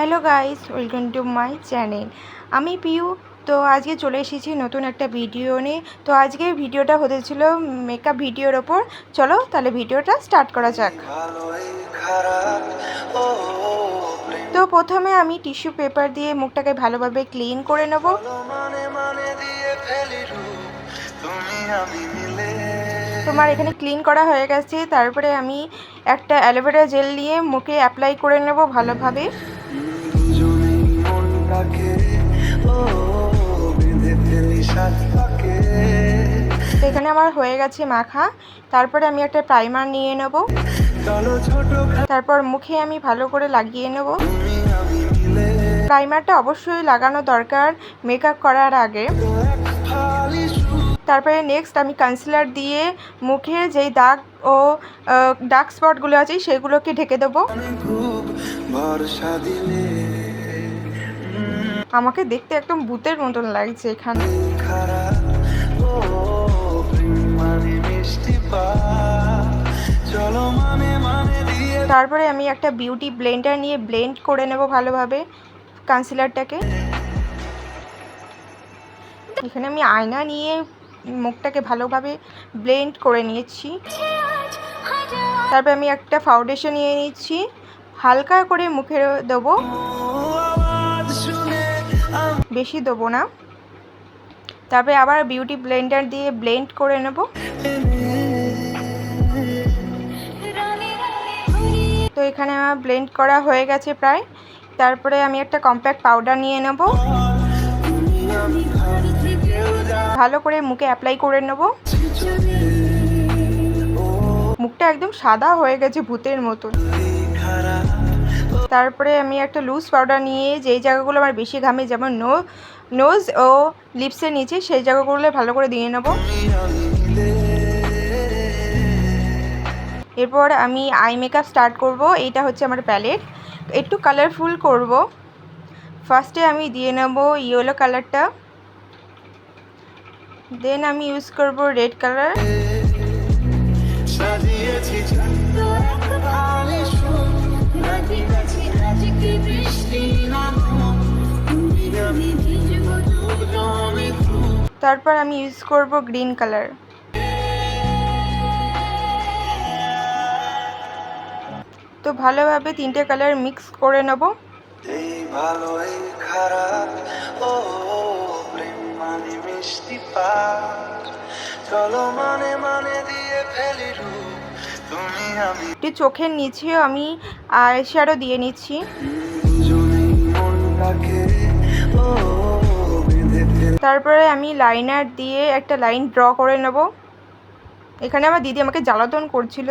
Hello guys, welcome to my channel. আমি পিউ, তো আজকে চলে এসেছি নতুন একটা ভিডিও নিয়ে। তো আজকে ভিডিওটা হতে ছিল মেকআপ ভিডিওর ওপর। চলো তাহলে ভিডিওটা স্টার্ট করা যাক। তো প্রথমে আমি টিস্যু পেপার দিয়ে মুখটাকে ভালোভাবে ক্লিন করে নেব। তোমার এখানে ক্লিন করা হয়ে গেছে। তারপরে আমি একটা অ্যালোভেরা জেল নিয়ে মুখে অ্যাপ্লাই করে নেব ভালোভাবে। ও বেঁধে ফেলি সাত পাকে। এখানে আমার হয়ে গেছে মাখা। তারপরে আমি একটা প্রাইমার নিয়ে নেব। তারপর মুখে আমি ভালো করে লাগিয়ে নেব। প্রাইমারটা অবশ্যই লাগানো দরকার মেকআপ করার আগে। তারপরে নেক্সট আমি কনসিলার দিয়ে মুখে যেই দাগ ও ডার্ক স্পটগুলো আছে সেগুলোকে ঢেকে দেবো। ভরসা দিলে আমাকে দেখতে একদম ভূতের মতন লাগছে এখানে। তারপরে আমি একটা বিউটি ব্লেন্ডার নিয়ে ব্লেন্ড করে নেব ভালোভাবে কনসিলারটাকে এখানে আমি আয়না নিয়ে মুখটাকে ভালোভাবে ব্লেন্ড করে নিয়েছি। তারপরে আমি একটা ফাউন্ডেশন নিয়ে নিচ্ছি, হালকা করে মুখে দেবো। বেশি দেবো না। তারপরে আবার বিউটি ব্লেন্ডার দিয়ে ব্লেন্ড করে নেব। তো এখানে আমার ব্লেন্ড করা হয়ে গেছে প্রায়। তারপরে আমি একটা কম্প্যাক্ট পাউডার নিয়ে নেব। ভালো করে মুখে অ্যাপ্লাই করে নেব। মুখটা একদম সাদা হয়ে গেছে ভূতের মতন। তারপরে আমি একটা লুজ পাউডার নিয়ে যেই জায়গাগুলো আমার বেশি ঘামে, যেমন নো নোজ ও লিপসের নিচে, সেই জায়গাগুলো ভালো করে দিয়ে নেব। এরপর আমি আই মেকআপ স্টার্ট করব, এইটা হচ্ছে আমার প্যালেট একটু কালারফুল করব। ফার্স্টে আমি দিয়ে নেব ইয়েলো কালারটা দেন আমি ইউজ করব রেড কালার সাজিয়েছি তারপর আমি ইউজ করব গ্রিন কালার তো ভালোভাবে তিনটে কালার মিক্স করে নেব। মানে মানে দিয়ে ফেলি একটু চোখের নিচেও আমি আই শ্যাডো দিয়ে নিচ্ছি। তারপরে আমি লাইনার দিয়ে একটা লাইন ড্র করে নেব। এখানে আমার দিদি আমাকে জ্বালাতন করছিল।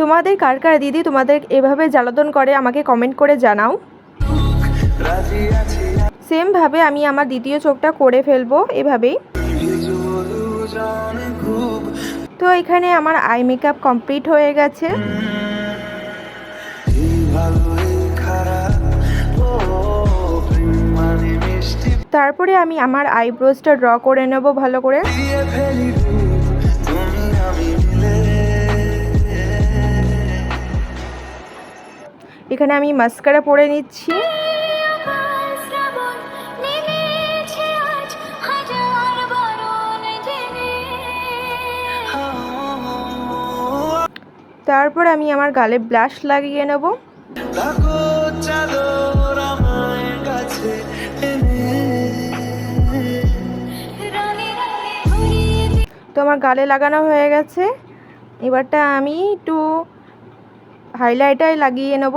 তোমাদের কার কার দিদি তোমাদের এভাবে জ্বালাতন করে আমাকে কমেন্ট করে জানাও। সেমভাবে আমি আমার দ্বিতীয় চোখটা করে ফেলব এভাবেই। তো এখানে আমার আই মেকআপ কমপ্লিট হয়ে গেছে। তারপরে আমি আমার আইব্রোজটা ড্র করে নেব ভালো করে। এখানে আমি মাস্কারা পরে নিচ্ছি। তারপর আমি আমার গালে ব্লাশ লাগিয়ে নেব। তো আমার গালে লাগানো হয়ে গেছে। এবারটা আমি একটু হাইলাইটার লাগিয়ে নেব।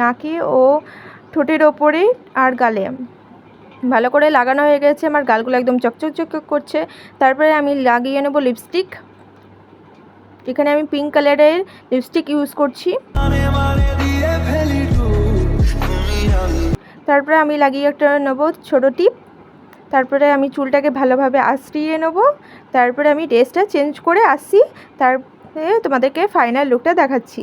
নাকে ও ঠোঁটের ওপরে আর গালে। ভালো করে লাগানো হয়ে গেছে আমার গালগুলো একদম চকচক চকচক করছে। তারপরে আমি লাগিয়ে নেব লিপস্টিক এখানে আমি পিঙ্ক কালারের লিপস্টিক ইউজ করছি। তারপরে আমি লাগিয়ে একটা নেব ছোটো টিপ তারপরে আমি চুলটাকে ভালোভাবে আশ্রিয়ে নেব। তারপরে আমি ড্রেসটা চেঞ্জ করে আসি তারপরে তোমাদেরকে ফাইনাল লুকটা দেখাচ্ছি।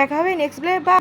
দেখা হবে নেক্সট বা